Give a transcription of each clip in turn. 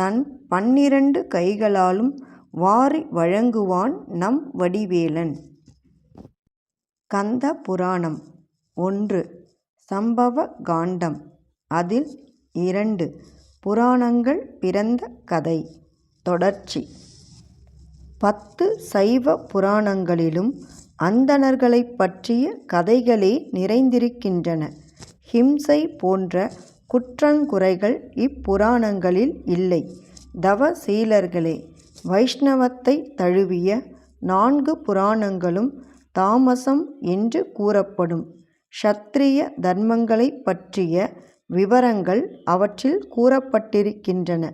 தன் பன்னிரண்டு கைகளாலும் வாரி வழங்குவான் நம் வடிவேலன். கந்த புராணம் ஒன்று. சம்பவ காண்டம். அதில் இரண்டு. புராணங்கள் பிறந்த கதை. தொடர்ச்சி. பத்து சைவ புராணங்களிலும் அந்தணர்களைப் பற்றிய கதைகளே நிறைந்திருக்கின்றன. ஹிம்சை போன்ற குற்றங்குறைகள் இப்புராணங்களில் இல்லை. தவசீலர்களே வைஷ்ணவத்தை தழுவிய நான்கு புராணங்களும் தாமசம் என்று கூறப்படும் ஷத்திரிய தர்மங்களைப் பற்றிய விவரங்கள் அவற்றில் கூறப்பட்டிருக்கின்றன.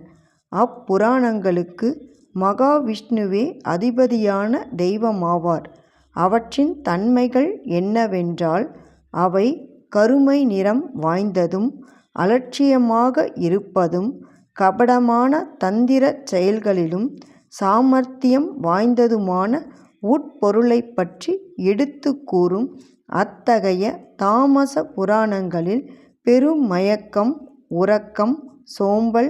அப்புராணங்களுக்கு மகாவிஷ்ணுவே அதிபதியான தெய்வமாவார். அவற்றின் தன்மைகள் என்னவென்றால் அவை கருமை நிறம் வாய்ந்ததும் அலட்சியமாக இருப்பதும் கபடமான தந்திரச் செயல்களிலும் சாமர்த்தியம் வாய்ந்ததுமான உட்பொருளைப் பற்றி எடுத்துக் கூறும் அத்தகைய தாமச புராணங்களில் பெருமயக்கம் உறக்கம் சோம்பல்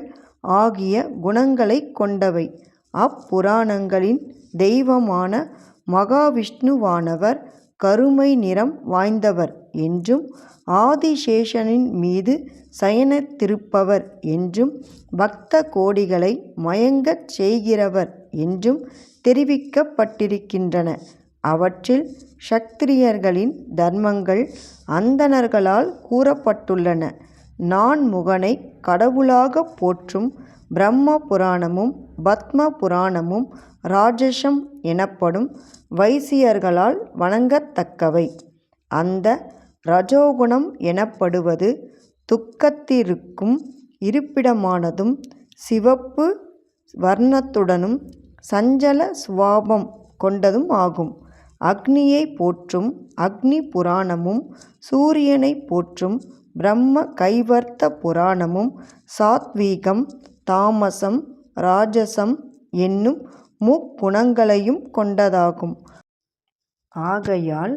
ஆகிய குணங்களைக் கொண்டவை. அப்புராணங்களின் தெய்வமான மகாவிஷ்ணுவானவர் கருமை நிறம் வாய்ந்தவர் என்றும் ஆதிசேஷனின் மீது சயனித்திருப்பவர் என்றும் பக்த கோடிகளை மயங்கச் செய்கிறவர் என்றும் தெரிவிக்கப்பட்டிருக்கின்றன. அவற்றில் சக்திரியர்களின் தர்மங்கள் அந்தணர்களால் கூறப்பட்டுள்ளன. நான் முகனை கடவுளாகப் போற்றும் பிரம்ம புராணமும் பத்ம புராணமும் ராஜசம் எனப்படும் வைசியர்களால் வணங்கத்தக்கவை. அந்த ரஜோகுணம் எனப்படுவது துக்கத்திற்கும் இருப்பிடமானதும் சிவப்பு வர்ணத்துடனும் சஞ்சல சுவாபம் கொண்டதும் ஆகும். அக்னியை போற்றும் அக்னி புராணமும் சூரியனைப் போற்றும் பிரம்ம கைவர்த்த புராணமும் சாத்வீகம் தாமசம் ராஜசம் என்னும் முக்குணங்களையும் கொண்டதாகும். ஆகையால்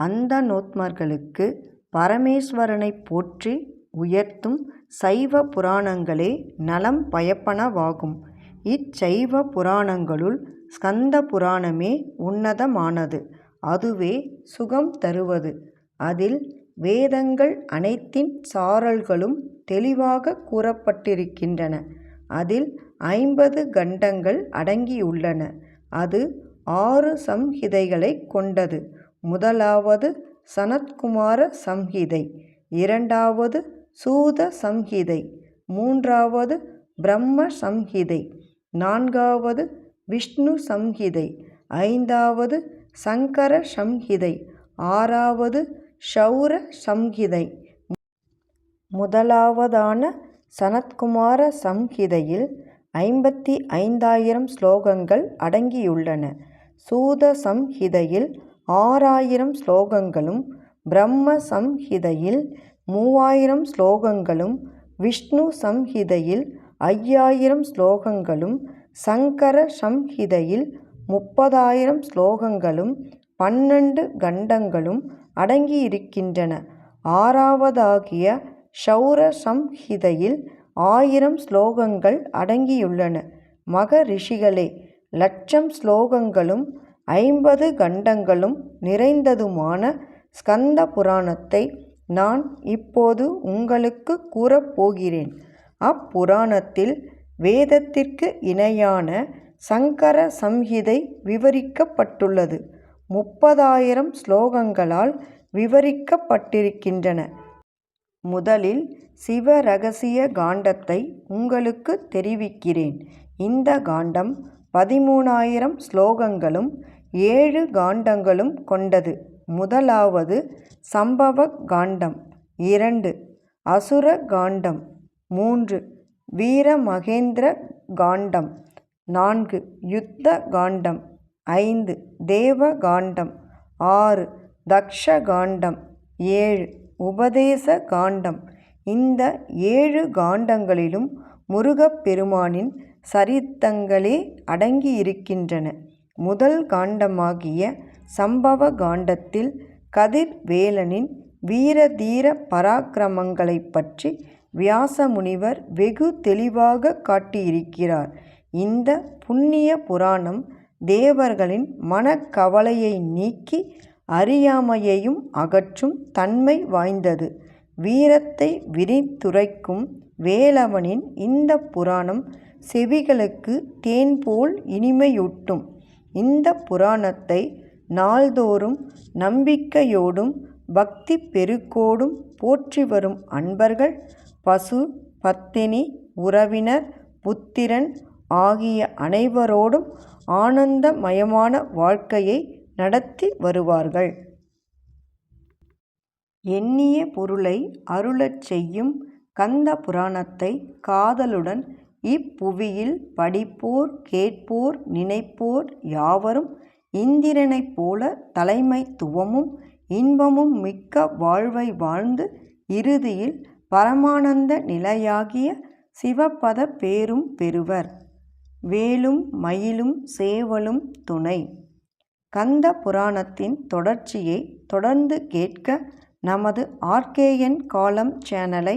அந்த நோத்மர்களுக்கு பரமேஸ்வரனைப் போற்றி உயர்த்தும் சைவ புராணங்களே நலம் பயப்பனவாகும். இச்சைவ புராணங்களுள் ஸ்கந்த புராணமே உன்னதமானது. அதுவே சுகம் தருவது. அதில் வேதங்கள் அனைத்தின் சாரல்களும் தெளிவாகக் கூறப்பட்டிருக்கின்றன. அதில் ஐம்பது கண்டங்கள் அடங்கியுள்ளன. அது ஆறு சம்ஹிதைகளைக் கொண்டது. முதலாவது சனத்குமார சம்ஹிதை இரண்டாவது சூத சம்ஹிதை மூன்றாவது பிரம்ம சம்ஹிதை நான்காவது விஷ்ணு சம்ஹிதை ஐந்தாவது சங்கர சம்ஹிதை ஆறாவது ஷௌர சம்ஹிதை. முதலாவதான சனத்குமார சம்ஹிதையில் ஐம்பத்தி ஐந்தாயிரம் ஸ்லோகங்கள் அடங்கியுள்ளன. சூத சம்ஹிதையில் ஆறாயிரம் ஸ்லோகங்களும் பிரம்ம சம்ஹிதையில் மூவாயிரம் ஸ்லோகங்களும் விஷ்ணு சம்ஹிதையில் ஐயாயிரம் ஸ்லோகங்களும் சங்கர சம்ஹிதையில் முப்பதாயிரம் ஸ்லோகங்களும் பன்னெண்டு கண்டங்களும் அடங்கியிருக்கின்றன. ஆறாவதாகிய சௌர சம்ஹிதையில் ஆயிரம் ஸ்லோகங்கள் அடங்கியுள்ளன. மகரிஷிகளே லட்சம் ஸ்லோகங்களும் ஐம்பது கண்டங்களும் நிறைந்ததுமான ஸ்கந்த புராணத்தை நான் இப்போது உங்களுக்கு கூறப்போகிறேன் அப்புராணத்தில் வேதத்திற்கு இணையான சங்கர சம்ஹிதை விவரிக்கப்பட்டுள்ளது. முப்பதாயிரம் ஸ்லோகங்களால் விவரிக்கப்பட்டிருக்கின்றன. முதலில் சிவ ரகசிய காண்டத்தை உங்களுக்கு தெரிவிக்கிறேன். இந்த காண்டம் பதிமூணாயிரம் ஸ்லோகங்களும் ஏழு காண்டங்களும் கொண்டது. முதலாவது சம்பவ காண்டம். இரண்டு அசுர காண்டம். மூன்று வீரமகேந்திர காண்டம். நான்கு யுத்த காண்டம். ஐந்து தேவ காண்டம். ஆறு தக்ஷ காண்டம். ஏழு உபதேச காண்டம். இந்த ஏழு காண்டங்களிலும் முருகப்பெருமானின் சரித்தங்களே அடங்கியிருக்கின்றன. முதல் காண்டமாகிய சம்பவ காண்டத்தில் கதிர்வேலனின் வீரதீர பராக்கிரமங்களைப் பற்றி வியாசமுனிவர் வெகு தெளிவாக காட்டியிருக்கிறார். இந்த புண்ணிய புராணம் தேவர்களின் மனக்கவலையை நீக்கி அறியாமையையும் அகற்றும் தன்மை வாய்ந்தது. வீரத்தை விரித்துரைக்கும் வேலவனின் இந்த புராணம் செவிகளுக்கு தேன் போல் இனிமையூட்டும். இந்த புராணத்தை நாள்தோறும் நம்பிக்கையோடும் பக்தி பெருக்கோடும் போற்றி வரும் அன்பர்கள் பசு பத்தினி உறவினர் புத்திரன் ஆகிய அனைவரோடும் ஆனந்தமயமான வாழ்க்கையை நடத்தி வருவார்கள். எண்ணிய பொருளை அருளச் செய்யும் கந்த புராணத்தை காதலுடன் இப்புவியில் படிப்போர் கேட்போர் நினைப்போர் யாவரும் இந்திரனைப் போல தலைமைத்துவமும் இன்பமும் மிக்க வாழ்வை வாழ்ந்து இறுதியில் பரமானந்த நிலையாகிய சிவபத பேரும் பெறுவர். வேலும் மயிலும் சேவலும் துணை! கந்த புராணத்தின் தொடர்ச்சியை தொடர்ந்து கேட்க நமது ஆர்கேஎன் காலம் சேனலை